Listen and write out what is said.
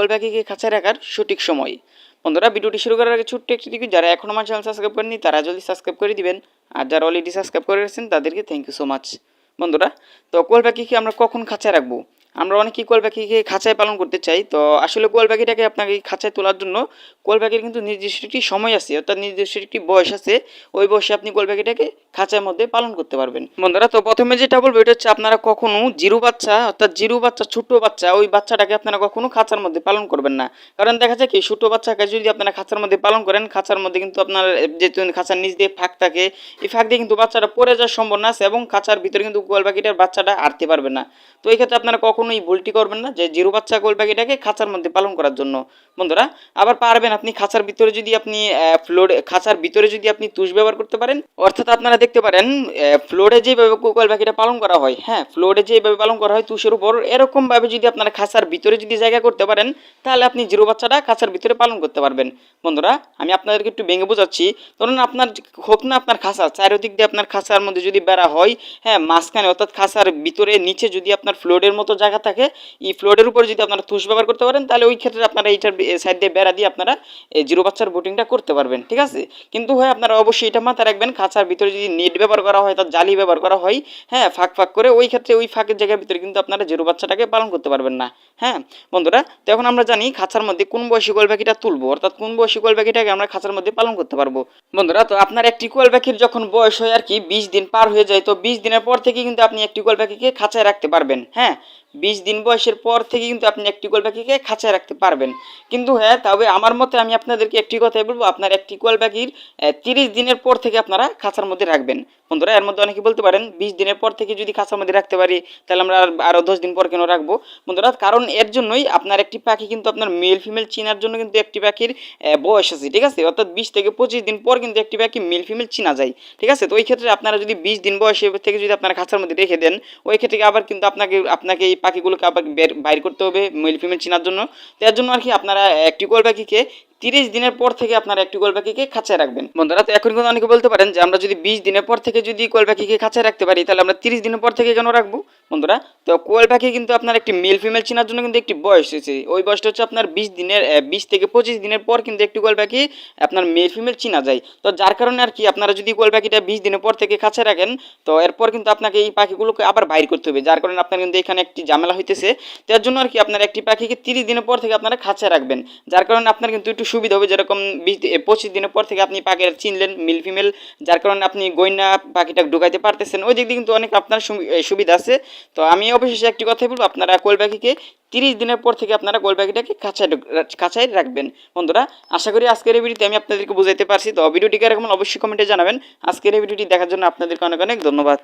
কোয়েল পাখিকে খাঁচায় রাখার সঠিক সময়। বন্ধুরা, ভিডিওটি শুরু করার আগে ছোট্ট একটি দিকে যারা এখনও আমার চ্যানেল সাবস্ক্রাইব করেনি তারা জলদি সাবস্ক্রাইব করে দিবেন। আর যারা অলরেডি সাবস্ক্রাইব করে রেখেছেন তাদেরকে থ্যাংক ইউ সো মাচ বন্ধুরা, তো কোয়েল পাখিকে আমরা কখন খাঁচায় রাখব? আমরা অনেকেই কোয়েল পাখিকে খাঁচায় পালন করতে চাই, তো আসলে কোয়েল পাখিটাকে আপনাকে খাঁচায় তোলার জন্য কোয়েল পাখির কিন্তু নির্দিষ্ট একটি সময় আছে, অর্থাৎ নির্দিষ্ট একটি বয়স আছে, ওই বয়সে আপনি কোয়েল পাখিটাকে খাঁচার মধ্যে পালন করতে পারবেন। বন্ধুরা, তো প্রথমে যেটা বলব, এটা হচ্ছে আপনারা কখনো জিরু বাচ্চা, অর্থাৎ জিরু বাচ্চা ছোট বাচ্চা, ওই বাচ্চাটাকে আপনারা কখনো খাঁচার মধ্যে পালন করবেন না। কারণ দেখা যায় কি ছোট বাচ্চাকে যদি আপনারা খাঁচার মধ্যে পালন করেন, খাঁচার মধ্যে কিন্তু আপনার যেহেতু খাঁচার নিচ দিয়ে ফাঁক থাকে, এই ফাঁক দিয়ে কিন্তু বাচ্চাটা পড়ে যাওয়ার সম্ভাবনা আছে এবং খাঁচার ভিতরে কিন্তু কোয়েল পাখিটার বাচ্চাটা আটতে পারবে না। তো এই ক্ষেত্রে আপনারা কখনোই ভুলটি করবেন না, যে জিরো বাচ্চা কোয়েল পাখিটাকে খাঁচার মধ্যে পালন করার জন্য। বন্ধুরা, আবার পারবেন আপনি খাঁচার ভিতরে যদি আপনি ফ্লোরে খাঁচার ভিতরে যদি আপনি তুষ ব্যবহার করতে পারেন। অর্থাৎ আপনারা দেখতে পারেন ফ্লোরে যেভাবে কোয়েল পাখিটা পালন করা হয় হ্যাঁ ফ্লোরে যেভাবে পালন করা হয় তুষের উপর, এরকমভাবে যদি আপনারা খাঁচার ভিতরে যদি জায়গা করতে পারেন, তাহলে আপনি জিরো বাচ্চাটা খাঁচার ভিতরে পালন করতে পারবেন। বন্ধুরা, আমি আপনাদেরকে একটু ভেঙে বোঝাচ্ছি, ধরুন আপনার হোক না আপনার খাঁচা, চারিদিক দিয়ে আপনার খাঁচার মধ্যে যদি বেড়া হয় হ্যাঁ মাঝখানে, অর্থাৎ খাঁচার ভিতরে, নিচে যদি আপনার ফ্লোরের মতো জায়গা থাকে, এই ফ্লোরের উপরে যদি আপনারা তুষ ব্যবহার করতে পারেন, তাহলে ওই ক্ষেত্রে আপনারা এইটার সাইড দিয়ে বেড়া দিয়ে আপনারা, এই জিরো বাচ্চার বোটিংটা করতে পারবেন, ঠিক আছে? কিন্তু হয় আপনারা অবশ্যই এটা মাথায় রাখবেন, খাঁচার ভিতরে যদি নেট ব্যবহার করা হয় তার জালি ব্যবহার করা হয় হ্যাঁ ফাঁক ফাঁক করে, ওই ক্ষেত্রে ওই ফাঁকের জায়গার ভিতরে কিন্তু আপনারা জিরো বাচ্চাটাকে পালন করতে পারবেন না হ্যাঁ? বন্ধুরা, তো এখন আমরা জানি খাঁচার মধ্যে কোন বয়সী কোয়েল পাখিটা তুলবো, অর্থাৎ কোন বয়সী কোয়েল পাখিটাকে আমরা খাঁচার মধ্যে পালন করতে পারব? বন্ধুরা, তো আপনার একটি কোয়েল পাখির যখন বয়স হয় আর কি, বিশ দিন পার হয়ে যায়, তো বিশ দিনের পর থেকে কিন্তু আপনি একটি কোয়েল পাখিকে খাঁচায় রাখতে পারবেন হ্যাঁ? বিশ দিন বয়সের পর থেকে কিন্তু আপনি একটি কোয়াল পাখিকে খাঁচায় রাখতে পারবেন। কিন্তু হ্যাঁ তবে আমার মতে আমি আপনাদেরকে একটি কথাই বলব, আপনার একটি কোয়াল পাখির তিরিশ দিনের পর থেকে আপনারা খাঁচার মধ্যে রাখবেন। বন্ধুরা, এর মধ্যে অনেকে বলতে পারেন, বিশ দিনের পর থেকে যদি খাঁচার মধ্যে রাখতে পারি, তাহলে আমরা আর- আরও দশ দিন পর কেন রাখব? বন্ধুরা, কারণ এর জন্যই আপনার একটি পাখি কিন্তু আপনার মেল ফিমেল চিনার জন্য কিন্তু একটি পাখির বয়স আছে, ঠিক আছে? অর্থাৎ বিশ থেকে পঁচিশ দিন পর কিন্তু একটি পাখি মেল ফিমেল চিনা যায়, ঠিক আছে? তো ওই ক্ষেত্রে আপনারা যদি বিশ দিন বয়সে থেকে যদি আপনারা খাঁচার মধ্যে রেখে দেন, ওই ক্ষেত্রে আবার কিন্তু আপনাকে আপনাকে এই পাখিগুলোকে আবার বের, বাইর করতে হবে মেল ফিমেল চেনার জন্য? তো এর জন্য আর কি আপনারা একটি কোয়েল পাখিকে তিরিশ দিনের পর থেকে আপনারা একটি কোয়েল পাখিকে খাঁচায় রাখবেন। বন্ধুরা, তো এখন কিন্তু অনেকে বলতে পারেন যে আমরা যদি বিশ দিনের পর থেকে যদি কোয়েল পাখিকে খাঁচায় রাখতে পারি, তাহলে আমরা তিরিশ দিনের পর থেকে কেন রাখব? বন্ধুরা, তো কোয়েল পাখি কিন্তু আপনার একটি মেল ফিমেল চেনার জন্য কিন্তু একটি বয়স হয়েছে। ওই বয়সটা হচ্ছে আপনার বিশ দিনের বিশ থেকে পঁচিশ দিনের পর কিন্তু একটি কোয়েল পাখি আপনার মেল ফিমেল চেনা যায়। তো যার কারণে আর কি আপনারা যদি কোয়েল পাখিটা বিশ দিনের পর থেকে খাঁচায় রাখেন, তো এরপর কিন্তু আপনাকে এই পাখিগুলোকে আবার বাইর করতে হবে। যার কারণে আপনার কিন্তু এখানে একটি ঝামেলা হইতেছে। তার জন্য আর কি আপনার একটি পাখিকে তিরিশ দিনের পর থেকে আপনারা খাঁচায় রাখবেন। যার কারণে আপনার কিন্তু একটু সুবিধা হবে যেরকম বিশ পঁচিশ দিনের পর থেকে আপনি পাখিটা চিনলেন মিল ফিমেল যার কারণে আপনি গয়না পাখিটা ঢুকাইতে পারতেছেন। ওই দিক দিয়ে কিন্তু অনেক আপনার সুবি- সুবিধা আছে। তো আমি অবশেষে একটি কথাই বলব, আপনারা কোয়েল পাখিকে তিরিশ দিনের পর থেকে আপনারা কোয়েল পাখিটাকে খাঁচায় খাঁচায় রাখবেন। বন্ধুরা, আশা করি আজকের এই ভিডিওতে আমি আপনাদেরকে বুঝাইতে পারছি। তো ভিডিওটি কেমন অবশ্যই কমেন্টে জানাবেন। আজকের এই ভিডিওটি দেখার জন্য আপনাদেরকে অনেক অনেক ধন্যবাদ।